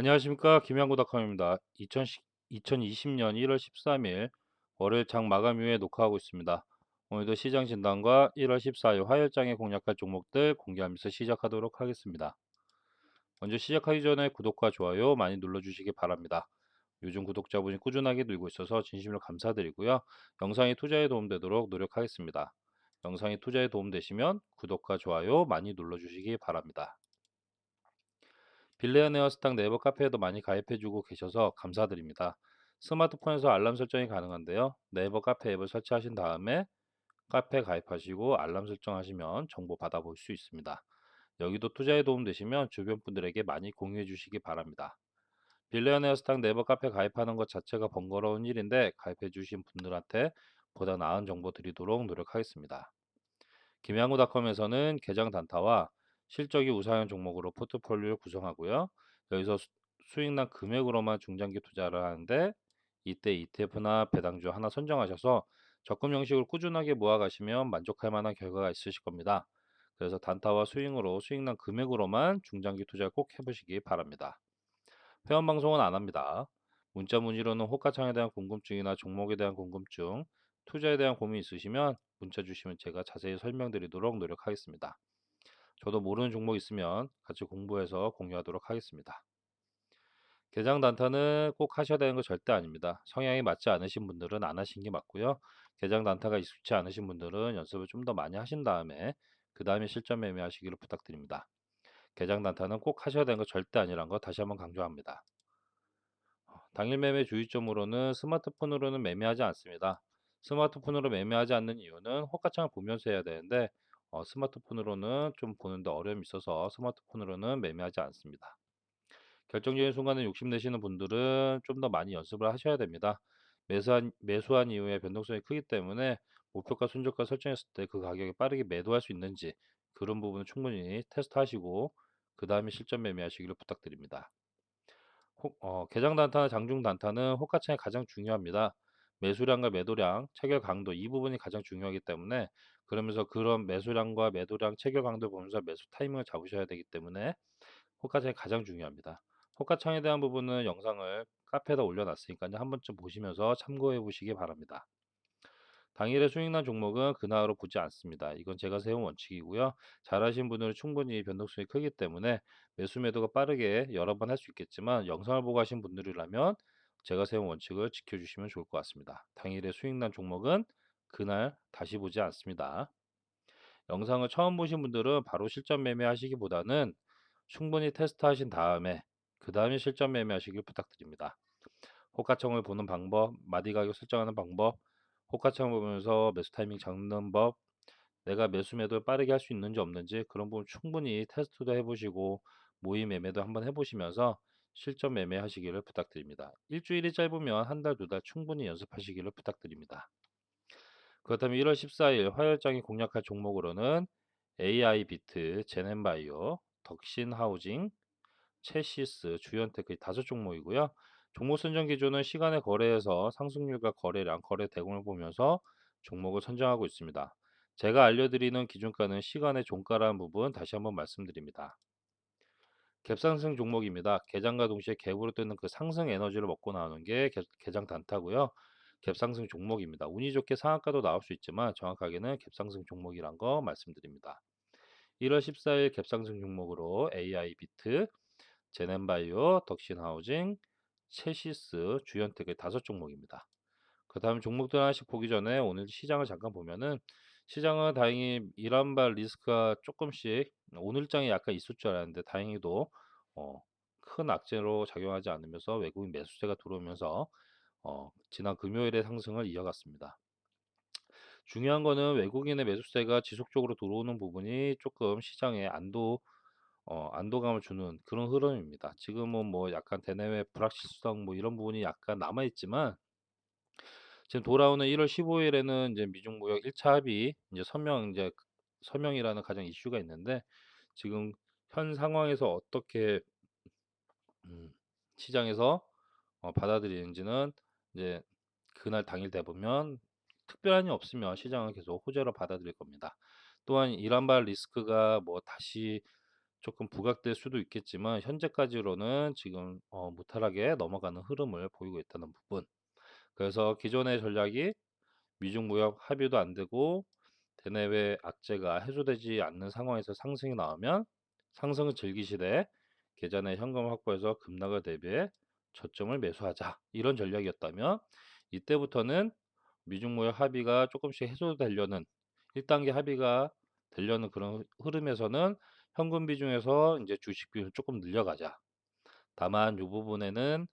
안녕하십니까 김양구닷컴입니다. 2020년 1월 13일 월요일 장 마감 이후에 녹화하고 있습니다. 오늘도 시장 진단과 1월 14일 화요일장에 공략할 종목들 공개하면서 시작하도록 하겠습니다. 먼저 시작하기 전에 구독과 좋아요 많이 눌러주시기 바랍니다. 요즘 구독자분이 꾸준하게 늘고 있어서 진심으로 감사드리고요. 영상이 투자에 도움되도록 노력하겠습니다. 영상이 투자에 도움되시면 구독과 좋아요 많이 눌러주시기 바랍니다. 빌레어 네어 스탁 네이버 카페에도 많이 가입해주고 계셔서 감사드립니다. 스마트폰에서 알람 설정이 가능한데요. 네이버 카페 앱을 설치하신 다음에 카페 가입하시고 알람 설정하시면 정보 받아볼 수 있습니다. 여기도 투자에 도움 되시면 주변 분들에게 많이 공유해 주시기 바랍니다. 빌레어 네어 스탁 네이버 카페 가입하는 것 자체가 번거로운 일인데 가입해 주신 분들한테 보다 나은 정보 드리도록 노력하겠습니다. 김양구닷컴에서는 계정 단타와 실적이 우상향 종목으로 포트폴리오를 구성하고요. 여기서 수, 수익난 금액으로만 중장기 투자를 하는데 이때 ETF나 배당주 하나 선정하셔서 적금 형식을 꾸준하게 모아가시면 만족할 만한 결과가 있으실 겁니다. 그래서 단타와 수익으로 수익난 금액으로만 중장기 투자를 꼭 해보시기 바랍니다. 회원 방송은 안 합니다. 문자 문의로는 호가창에 대한 궁금증이나 종목에 대한 궁금증, 투자에 대한 고민 있으시면 문자 주시면 제가 자세히 설명드리도록 노력하겠습니다. 저도 모르는 종목 있으면 같이 공부해서 공유하도록 하겠습니다. 개장 단타는 꼭 하셔야 되는 거 절대 아닙니다. 성향이 맞지 않으신 분들은 안 하시는 게 맞고요. 개장 단타가 익숙치 않으신 분들은 연습을 좀 더 많이 하신 다음에 그 다음에 실전 매매하시기를 부탁드립니다. 개장 단타는 꼭 하셔야 되는 거 절대 아니란 거 다시 한번 강조합니다. 어, 당일 매매 주의점으로는 스마트폰으로는 매매하지 않습니다. 스마트폰으로 매매하지 않는 이유는 호가창을 보면서 해야 되는데 어, 스마트폰으로는 좀 보는데 어려움이 있어서 스마트폰으로는 매매하지 않습니다. 결정적인 순간에 욕심내시는 분들은 좀 더 많이 연습을 하셔야 됩니다. 매수한, 매수한 이후에 변동성이 크기 때문에 목표가 순저가 설정했을 때 그 가격에 빠르게 매도할 수 있는지 그런 부분은 충분히 테스트하시고 그 다음에 실전 매매하시기를 부탁드립니다. 호, 어, 개장 단타나 장중 단타는 호가창이 가장 중요합니다. 매수량과 매도량, 체결 강도 이 부분이 가장 중요하기 때문에 그러면서 그런 매수량과 매도량, 체결 강도 보면서 매수 타이밍을 잡으셔야 되기 때문에 호가창이 가장 중요합니다. 호가창에 대한 부분은 영상을 카페에다 올려놨으니까요. 한 번쯤 보시면서 참고해 보시기 바랍니다. 당일의 수익난 종목은 그날로 보지 않습니다. 이건 제가 세운 원칙이고요. 잘하신 분들은 충분히 변동성이 크기 때문에 매수 매도가 빠르게 여러 번 할 수 있겠지만 영상을 보고 하신 분들이라면 제가 세운 원칙을 지켜주시면 좋을 것 같습니다. 당일의 수익난 종목은 그날 다시 보지 않습니다. 영상을 처음 보신 분들은 바로 실전 매매하시기보다는 충분히 테스트하신 다음에 그 다음에 실전 매매하시길 부탁드립니다. 호가청을 보는 방법, 마디 가격 설정하는 방법, 호가청을 보면서 매수 타이밍 잡는 법, 내가 매수 매도를 빠르게 할 수 있는지 없는지 그런 부분 충분히 테스트도 해보시고 모의 매매도 한번 해보시면서 실전 매매하시기를 부탁드립니다. 일주일이 짧으면 한 달, 두 달 충분히 연습하시기를 부탁드립니다. 그렇다면 1월 14일 화요일장이 공략할 종목으로는 AI 비트, 제넨바이오, 덕신 하우징, 체시스, 주연테크 다섯 종목이고요. 종목 선정 기준은 시간의 거래에서 상승률과 거래량, 거래 대금을 보면서 종목을 선정하고 있습니다. 제가 알려드리는 기준가는 시간의 종가라는 부분 다시 한번 말씀드립니다. 갭상승 종목입니다. 개장과 동시에 갭으로 뜨는 그 상승 에너지를 먹고 나오는 게 개장 단타고요. 갭상승 종목입니다. 운이 좋게 상한가도 나올 수 있지만 정확하게는 갭상승 종목이란 거 말씀드립니다. 1월 14일 갭상승 종목으로 AI 비트, 제넨바이오, 덕신하우징, 체시스, 주연텍의 다섯 종목입니다. 그 다음 종목들 하나씩 보기 전에 오늘 시장을 잠깐 보면은 시장은 다행히 이란발 리스크가 조금씩 오늘장에 약간 있을 줄 알았는데 다행히도 어, 큰 악재로 작용하지 않으면서 외국인 매수세가 들어오면서 어, 지난 금요일의 상승을 이어갔습니다. 중요한 거는 외국인의 매수세가 지속적으로 들어오는 부분이 조금 시장에 안도 어, 안도감을 주는 그런 흐름입니다. 지금은 뭐 약간 대내외 불확실성 뭐 이런 부분이 약간 남아 있지만 지금 돌아오는 1월 15일에는 이제 미중 무역 1차 합의 이제 서명 이제 서명이라는 가장 이슈가 있는데 지금 현 상황에서 어떻게 음, 시장에서 어, 받아들이는지는 이제 그날 당일 돼 보면 특별한 일 없으면 시장은 계속 호재로 받아들일 겁니다. 또한 이란발 리스크가 뭐 다시 조금 부각될 수도 있겠지만 현재까지로는 지금 어 무탈하게 넘어가는 흐름을 보이고 있다는 부분. 그래서 기존의 전략이 미중 무역 합의도 안 되고 대내외 악재가 해소되지 않는 상황에서 상승이 나오면 상승을 즐기시되 계좌 내 현금을 확보해서 급락을 대비해 저점을 매수하자. 이런 전략이었다면 이때부터는 미중 무역 합의가 조금씩 해소되려는 1단계 합의가 되려는 그런 흐름에서는 현금 비중에서 이제 주식 비중을 조금 늘려가자. 다만 이 부분에는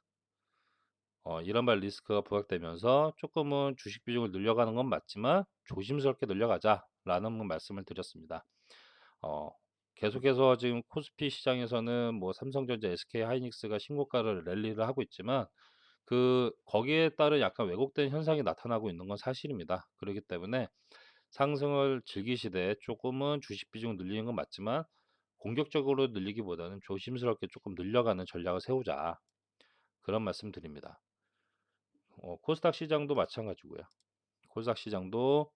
어, 이런 말 리스크가 부각되면서 조금은 주식 비중을 늘려가는 건 맞지만 조심스럽게 늘려가자라는 말씀을 드렸습니다. 어, 계속해서 지금 코스피 시장에서는 뭐 삼성전자, SK 하이닉스가 신고가를 랠리를 하고 있지만 그 거기에 따른 약간 왜곡된 현상이 나타나고 있는 건 사실입니다. 그렇기 때문에 상승을 즐기시되 조금은 주식 비중을 늘리는 건 맞지만 공격적으로 늘리기보다는 조심스럽게 조금 늘려가는 전략을 세우자. 그런 말씀 드립니다. 어, 코스닥 시장도 마찬가지고요. 코스닥 시장도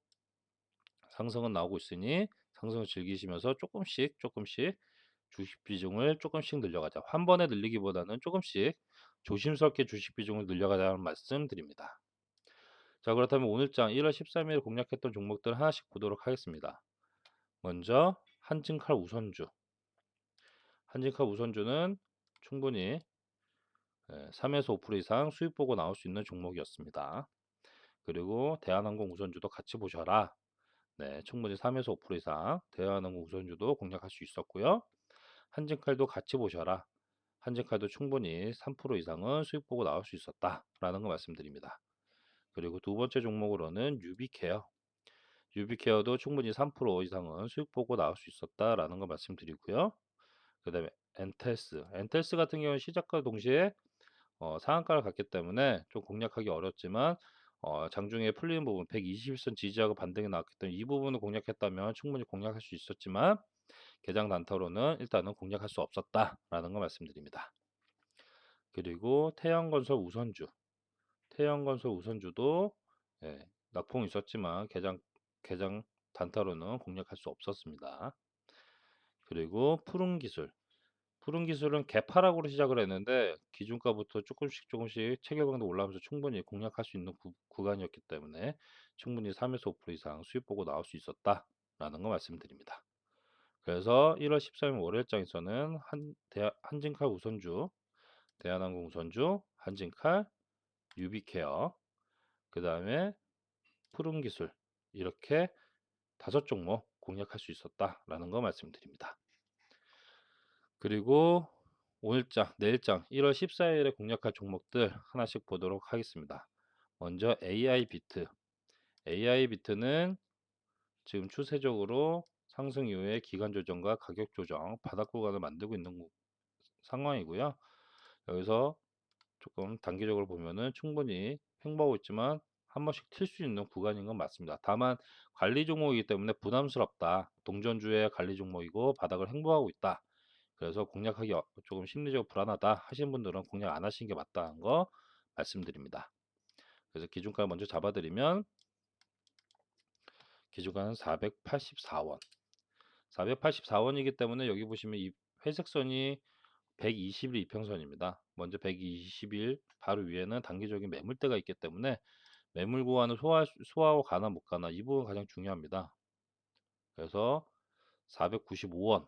상승은 나오고 있으니 상승을 즐기시면서 조금씩 조금씩 주식 비중을 조금씩 늘려가자. 한 번에 늘리기보다는 조금씩 조심스럽게 주식 비중을 늘려가자는 말씀 드립니다. 자 그렇다면 오늘장 1월 13일 공략했던 종목들 하나씩 보도록 하겠습니다. 먼저 한진칼 우선주 한진칼 우선주는 충분히 3에서 5% 이상 수익 보고 나올 수 있는 종목이었습니다. 그리고 대한항공 우선주도 같이 보셔라. 네, 충분히 3에서 5% 이상 대한항공 우선주도 공략할 수 있었고요. 한진칼도 같이 보셔라. 한진칼도 충분히 3% 이상은 수익 보고 나올 수 있었다라는 거 말씀드립니다. 그리고 두 번째 종목으로는 유비케어. 유비케어도 충분히 3% 이상은 수익 보고 나올 수 있었다라는 거 말씀드리고요. 그 다음에 엔텔스. 엔텔스 같은 경우는 시작과 동시에 어, 상한가를 갔기 때문에 좀 공략하기 어렵지만 어, 장중에 풀리는 부분 121선 지지하고 반등이 나왔기 때문에 이 부분을 공략했다면 충분히 공략할 수 있었지만 개장 단타로는 일단은 공략할 수 없었다라는 거 말씀드립니다. 그리고 태양건설 우선주 태양건설 우선주도 예, 낙폭이 있었지만 개장 개장 단타로는 공략할 수 없었습니다. 그리고 푸른 기술 푸른 기술은 개파락으로 시작을 했는데 기준가부터 조금씩 조금씩 체결강도 올라오면서 충분히 공략할 수 있는 구, 구간이었기 때문에 충분히 3에서 5% 이상 수익 보고 나올 수 있었다라는 거 말씀드립니다. 그래서 1월 13일 월요일장에서는 한, 대, 한진칼 우선주, 대한항공 우선주, 한진칼, 유비케어, 그 다음에 푸른 기술 이렇게 다섯 종목 공략할 수 있었다라는 거 말씀드립니다. 그리고 오늘장, 내일장 1월 14일에 공략할 종목들 하나씩 보도록 하겠습니다. 먼저 AI 비트. AI 비트는 지금 추세적으로 상승 이후에 기간 조정과 가격 조정, 바닥 구간을 만들고 있는 상황이고요. 여기서 조금 단기적으로 보면은 충분히 횡보하고 있지만 한 번씩 튈 수 있는 구간인 건 맞습니다. 다만 관리 종목이기 때문에 부담스럽다. 동전주의 관리 종목이고 바닥을 횡보하고 있다. 그래서 공략하기 어, 조금 심리적으로 불안하다 하신 분들은 공략 안 하시는 게 맞다는 거 말씀드립니다. 그래서 기준가 먼저 잡아드리면 기준가는 484원 484원이기 때문에 여기 보시면 이 회색선이 120일 이평선입니다. 먼저 120일 바로 위에는 단기적인 매물대가 있기 때문에 매물 구간을 소화, 소화하고 가나 못 가나 이 부분 가장 중요합니다. 그래서 495원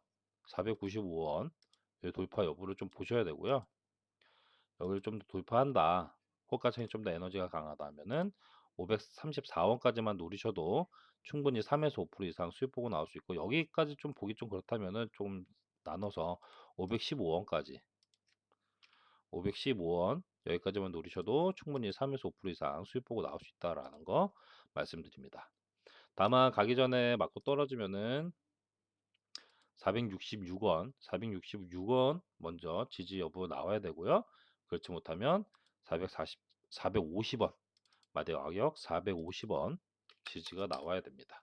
495원 돌파 여부를 좀 보셔야 되고요. 여기를 좀더 돌파한다. 호가창이 좀 더 에너지가 강하다 하면은 534원까지만 노리셔도 충분히 3에서 5% 이상 수익 보고 나올 수 있고 여기까지 좀 보기 좀 그렇다면은 좀 나눠서 515원까지 515원 여기까지만 노리셔도 충분히 3에서 5% 이상 수익 보고 나올 수 있다라는 거 말씀드립니다. 다만 가기 전에 맞고 떨어지면은 466원, 466원 먼저 지지 여부 나와야 되고요. 그렇지 못하면 440, 450원, 마대 가격 450원 지지가 나와야 됩니다.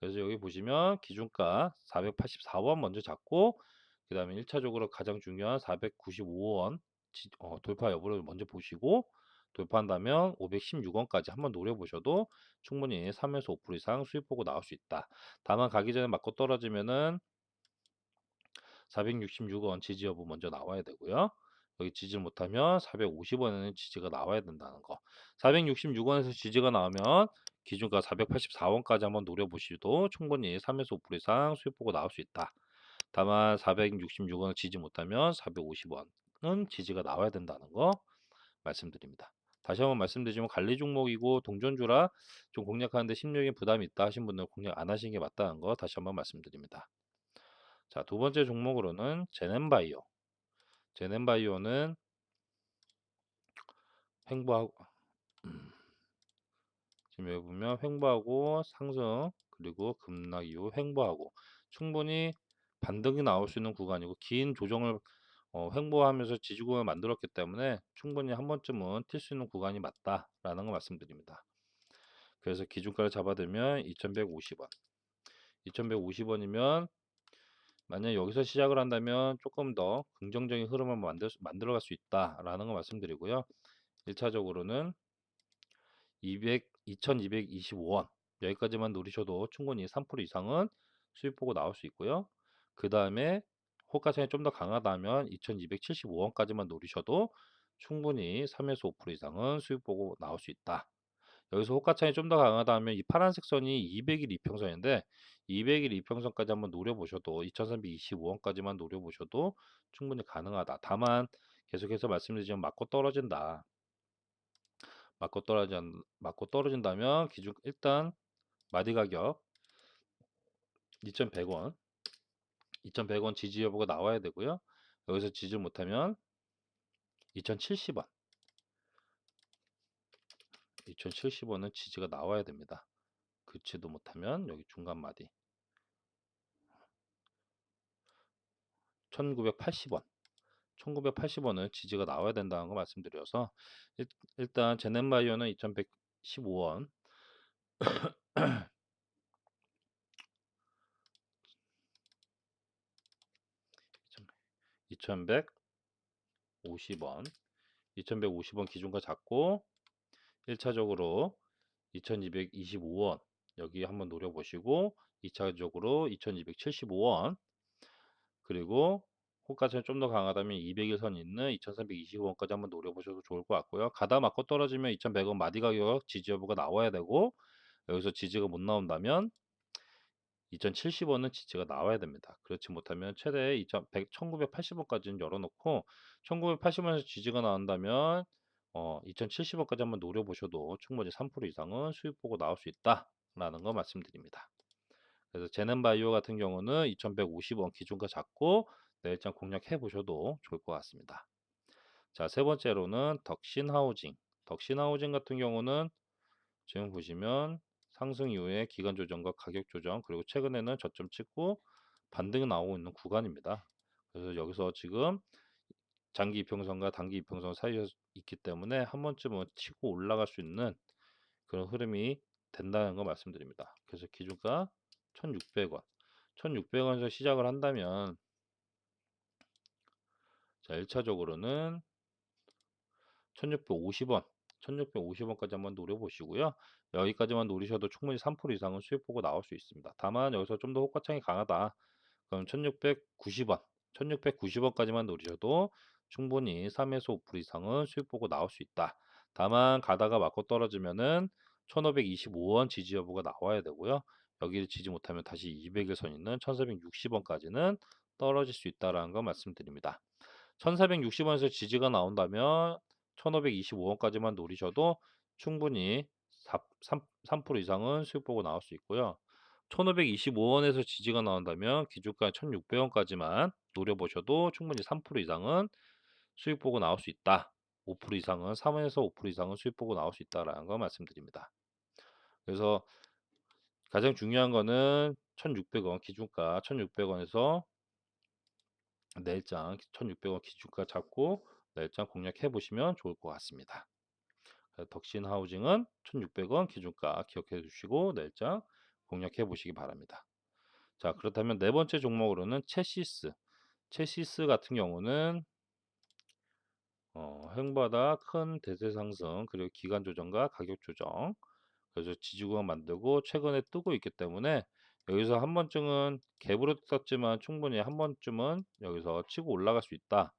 그래서 여기 보시면 기준가 484원 먼저 잡고 그 다음에 1차적으로 가장 중요한 495원 지, 어, 돌파 여부를 먼저 보시고 돌파한다면 516원까지 한번 노려보셔도 충분히 3에서 5% 이상 수익 보고 나올 수 있다. 다만 가기 전에 맞고 떨어지면은 466원 지지 여부 먼저 나와야 되고요. 여기 지지를 못하면 450원에는 지지가 나와야 된다는 거. 466원에서 지지가 나오면 기준가 484원까지 한번 노려보시도 충분히 3에서 5% 이상 수익 보고 나올 수 있다. 다만 466원을 지지 못하면 450원은 지지가 나와야 된다는 거 말씀드립니다. 다시 한번 말씀드리지만 관리 종목이고 동전주라 좀 공략하는데 심리적인 부담이 있다 하신 분들 공략 안 하시는 게 맞다는 거 다시 한번 말씀드립니다. 자, 두 번째 종목으로는 제넨바이오. 제넨바이오는 횡보하고 지금 여기 보면 횡보하고 상승 그리고 급락 이후 횡보하고 충분히 반등이 나올 수 있는 구간이고 긴 조정을 어, 횡보하면서 지지구간을 만들었기 때문에 충분히 한 번쯤은 튈 수 있는 구간이 맞다라는 거 말씀드립니다. 그래서 기준가를 잡아들면 2150원 2150원이면 만약 여기서 시작을 한다면 조금 더 긍정적인 흐름을 만들, 만들어갈 수 있다라는 거 말씀드리고요. 1차적으로는 200, 2225원 여기까지만 노리셔도 충분히 3% 이상은 수익 보고 나올 수 있고요. 그 다음에 호가창이 좀 더 강하다면 2275원까지만 노리셔도 충분히 3에서 5% 이상은 수익 보고 나올 수 있다. 여기서 호가창이 좀 더 강하다면 이 파란색 선이 200일 이평선인데 200일 이평선까지 한번 노려보셔도 2325원까지만 노려보셔도 충분히 가능하다. 다만 계속해서 말씀드리지만 맞고 떨어진다. 맞고 떨어진 맞고 떨어진다면 기준 일단 마디 가격 2,100원 2,100원 지지 여부가 나와야 되고요. 여기서 지지 못하면 2,070원 2,070원은 지지가 나와야 됩니다. 그치도 못하면 여기 중간 마디. 1980원. 1980원은 지지가 나와야 된다는 거 말씀드려서 일, 일단 제넨바이오는 2115원. 2150원. 2150원 기준가 잡고 1차적으로 2225원 여기 한번 노려보시고 2차적으로 2275원 그리고 호가차는 좀더 강하다면 200일선 있는 2325원까지 한번 노려보셔도 좋을 것 같고요. 가다 맞고 떨어지면 2100원 마디 가격 지지 여부가 나와야 되고 여기서 지지가 못 나온다면 2070원은 지지가 나와야 됩니다. 그렇지 못하면 최대 2100, 1980원까지는 열어놓고 1980원에서 지지가 나온다면 어, 2070원까지 한번 노려보셔도 충분히 3% 이상은 수익 보고 나올 수 있다라는 거 말씀드립니다. 그래서 제넨바이오 같은 경우는 2150원 기준가 잡고 내일장 공략해 보셔도 좋을 것 같습니다. 자, 세 번째로는 덕신 하우징. 덕신 하우징 같은 경우는 지금 보시면 상승 이후에 기간 조정과 가격 조정 그리고 최근에는 저점 찍고 반등이 나오고 있는 구간입니다. 그래서 여기서 지금 장기 이평선과 단기 이평선 사이에 있기 때문에 한 번쯤은 치고 올라갈 수 있는 그런 흐름이 된다는 거 말씀드립니다. 그래서 기준가 1600원 1600원에서 시작을 한다면 자 1차적으로는 1650원 1650원까지 한번 노려보시고요. 여기까지만 노리셔도 충분히 3% 이상은 수익 보고 나올 수 있습니다. 다만 여기서 좀 더 호가창이 강하다. 그럼 1690원 1690원까지만 노리셔도 충분히 3에서 5% 이상은 수익 보고 나올 수 있다. 다만 가다가 맞고 떨어지면은 1525원 지지 여부가 나와야 되고요. 여기를 지지 못하면 다시 200일선 있는 1460원까지는 떨어질 수 있다라는 거 말씀드립니다. 1460원에서 지지가 나온다면 1525원까지만 노리셔도 충분히 3, 3% 이상은 수익 보고 나올 수 있고요. 1525원에서 지지가 나온다면 기준가 1600원까지만 노려보셔도 충분히 3% 이상은 수익 보고 나올 수 있다. 5% 이상은 3에서 5% 이상은 수익 보고 나올 수 있다라는 거 말씀드립니다. 그래서 가장 중요한 거는 1600원 기준가 1600원에서 내일장 1600원 기준가 잡고 내일장 공략해 보시면 좋을 것 같습니다. 덕신 하우징은 1600원 기준가 기억해 주시고 내일장 공략해 보시기 바랍니다. 자 그렇다면 네 번째 종목으로는 체시스 체시스 같은 경우는 어, 횡보하다 큰 대세 상승 그리고 기간 조정과 가격 조정 그래서 지지구간 만들고 최근에 뜨고 있기 때문에 여기서 한 번쯤은 갭으로 떴지만 충분히 한 번쯤은 여기서 치고 올라갈 수 있다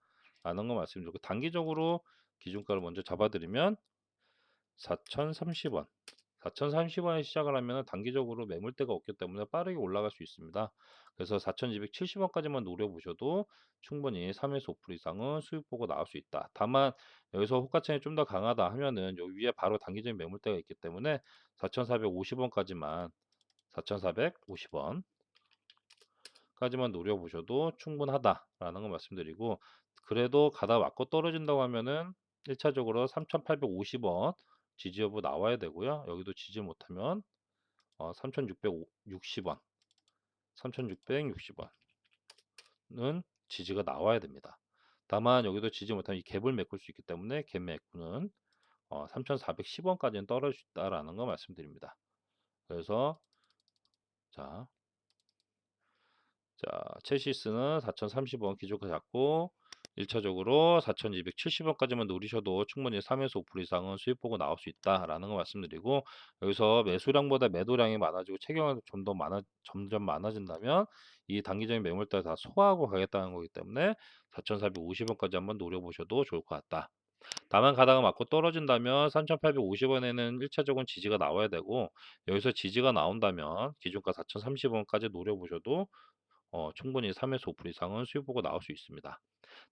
라는 거 말씀드리고 단기적으로 기준가를 먼저 잡아드리면 4,030원 4,030원에 시작을 하면 단기적으로 매물대가 없기 때문에 빠르게 올라갈 수 있습니다. 그래서 4,270원까지만 노려보셔도 충분히 3에서 5% 이상은 수익 보고 나올 수 있다. 다만 여기서 호가창이 좀 더 강하다 하면은 요 위에 바로 단기적인 매물대가 있기 때문에 4,450원까지만 4,450원 까지만 노려보셔도 충분하다라는 거 말씀드리고 그래도 가다 맞고 떨어진다고 하면은 1차적으로 3,850원 지지 여부 나와야 되고요. 여기도 지지 못하면 어, 3,660원 3,660원은 지지가 나와야 됩니다. 다만 여기도 지지 못하면 이 갭을 메꿀 수 있기 때문에 갭 메꾸는 어, 3,410원까지는 떨어질 수 있다라는 거 말씀드립니다. 그래서 자, 자 체시스는 4,030원 기조가 잡고 1차적으로 4,270원까지만 노리셔도 충분히 3에서 5% 이상은 수익 보고 나올 수 있다라는 거 말씀드리고 여기서 매수량보다 매도량이 많아지고 체경이 좀 더 많아 점점 많아진다면 이 단기적인 매물대 다 소화하고 가겠다는 거기 때문에 4,450원까지 한번 노려보셔도 좋을 것 같다. 다만 가다가 맞고 떨어진다면 3,850원에는 1차적인 지지가 나와야 되고 여기서 지지가 나온다면 기준가 4,030원까지 노려보셔도 어, 충분히 3에서 5% 이상은 수익 보고 나올 수 있습니다.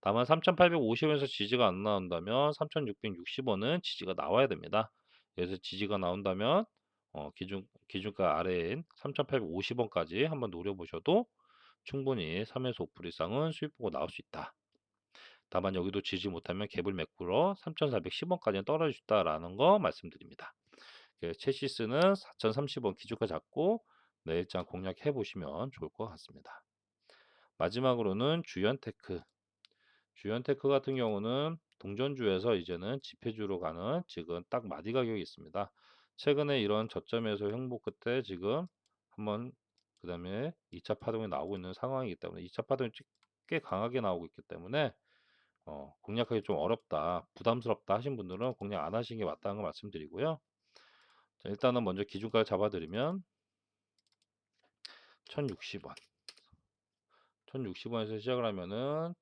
다만 3,850원에서 지지가 안 나온다면 3,660원은 지지가 나와야 됩니다. 그래서 지지가 나온다면 어, 기준 기준가 아래인 3,850원까지 한번 노려보셔도 충분히 3에서 5% 이상은 수익 보고 나올 수 있다. 다만 여기도 지지 못하면 갭을 메꾸러 3,410원까지는 떨어질 수 있다라는 거 말씀드립니다. 그 체시스는 4,030원 기준가 잡고 내일장 공략해 보시면 좋을 것 같습니다. 마지막으로는 주연테크. 주연테크 같은 경우는 동전주에서 이제는 지폐주로 가는 지금 딱 마디 가격이 있습니다. 최근에 이런 저점에서 행복 끝에 지금 한번 그 다음에 2차 파동이 나오고 있는 상황이기 때문에 2차 파동이 꽤 강하게 나오고 있기 때문에 어, 공략하기 좀 어렵다, 부담스럽다 하신 분들은 공략 안 하시는 게 맞다는 거 말씀드리고요. 자, 일단은 먼저 기준가를 잡아드리면 1060원 1060원에서 시작을 하면은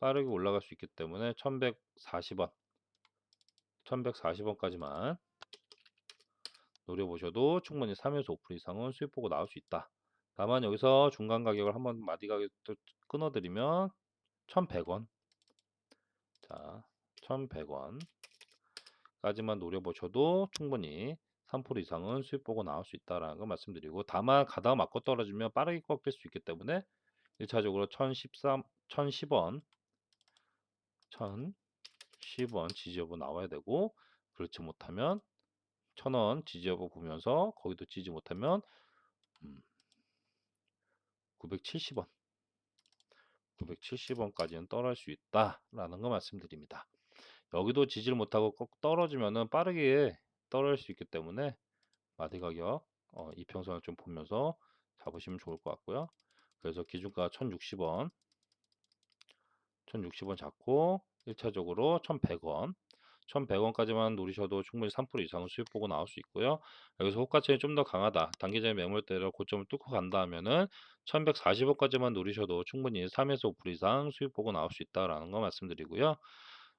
빠르게 올라갈 수 있기 때문에 1140원 1140원까지만 노려보셔도 충분히 3에서 5% 이상은 수익 보고 나올 수 있다. 다만 여기서 중간 가격을 한번 마디 가격 또 끊어드리면 1100원 자 1100원 까지만 노려보셔도 충분히 3% 이상은 수익 보고 나올 수 있다라는 거 말씀드리고 다만 가다가 맞고 떨어지면 빠르게 꺾일 수 있기 때문에 1차적으로 1013, 1010원 1010원 지지여부 나와야 되고 그렇지 못하면 1000원 지지여부 보면서 거기도 지지 못하면 음, 970원 970원까지는 떨어질 수 있다라는 거 말씀드립니다. 여기도 지지를 못하고 꼭 떨어지면은 빠르게 떨어질 수 있기 때문에 마디 가격 어, 이평선을 좀 보면서 잡으시면 좋을 것 같고요. 그래서 기준가 1060원 1060원 잡고 1차적으로 1100원 1100원까지만 노리셔도 충분히 3% 이상은 수익 보고 나올 수 있고요. 여기서 호가층이 좀 더 강하다. 단기적인 매물대를 고점을 뚫고 간다 하면은 1140원까지만 노리셔도 충분히 3에서 5% 이상 수익 보고 나올 수 있다라는 거 말씀드리고요.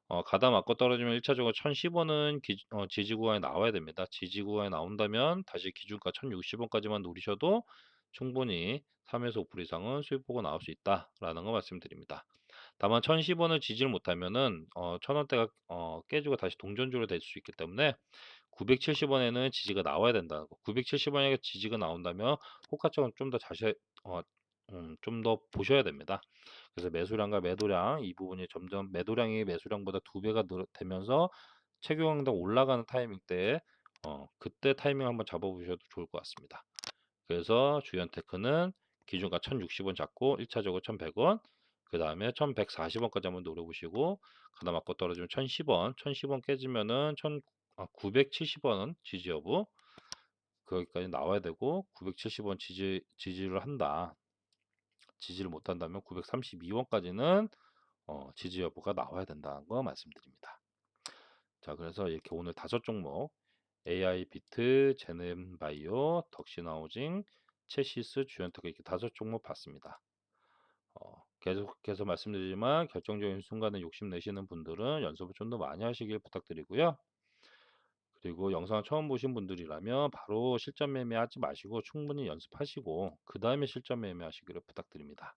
어, 가다 맞고 떨어지면 1차적으로 1010원은 기, 어, 지지 구간에 나와야 됩니다. 지지 구간에 나온다면 다시 기준가 1060원까지만 노리셔도 충분히 3에서 5% 이상은 수익 보고 나올 수 있다라는 거 말씀드립니다. 다만 1010원을 지지를 못하면은 어, 1000원대가 어, 깨지고 다시 동전주로 될 수 있기 때문에 970원에는 지지가 나와야 된다는 거. 970원에 지지가 나온다면 호가쪽은 좀더 자세 어, 음, 좀 더 보셔야 됩니다. 그래서 매수량과 매도량 이 부분이 점점 매도량이 매수량보다 두 배가 늘, 되면서 체결강당 올라가는 타이밍 때 어, 그때 타이밍 한번 잡아보셔도 좋을 것 같습니다. 그래서 주연 테크는 기준가 1060원 잡고 1차적으로 1100원 그 다음에 1140원까지 한번 노려보시고 가다 맞고 떨어지면 1010원 1010원 깨지면은 1970원은 지지 여부 거기까지 나와야 되고 970원 지지, 지지를 한다 지지를 못한다면 932원까지는 어, 지지 여부가 나와야 된다는 거 말씀드립니다. 자, 그래서 이렇게 오늘 다섯 종목 AI 비트, 제넨바이오, 덕시나우징, 체시스, 주연턱 이렇게 다섯 종목 봤습니다. 어, 계속해서 말씀드리지만 결정적인 순간에 욕심내시는 분들은 연습을 좀 더 많이 하시길 부탁드리고요. 그리고 영상을 처음 보신 분들이라면 바로 실전 매매하지 마시고 충분히 연습하시고 그 다음에 실전 매매하시기를 부탁드립니다.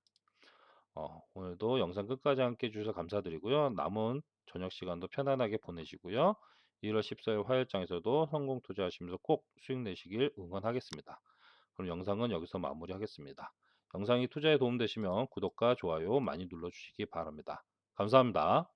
어, 오늘도 영상 끝까지 함께 해주셔서 감사드리고요. 남은 저녁 시간도 편안하게 보내시고요. 1월 14일 화요일장에서도 성공 투자하시면서 꼭 수익 내시길 응원하겠습니다. 그럼 영상은 여기서 마무리하겠습니다. 영상이 투자에 도움되시면 구독과 좋아요 많이 눌러주시기 바랍니다. 감사합니다.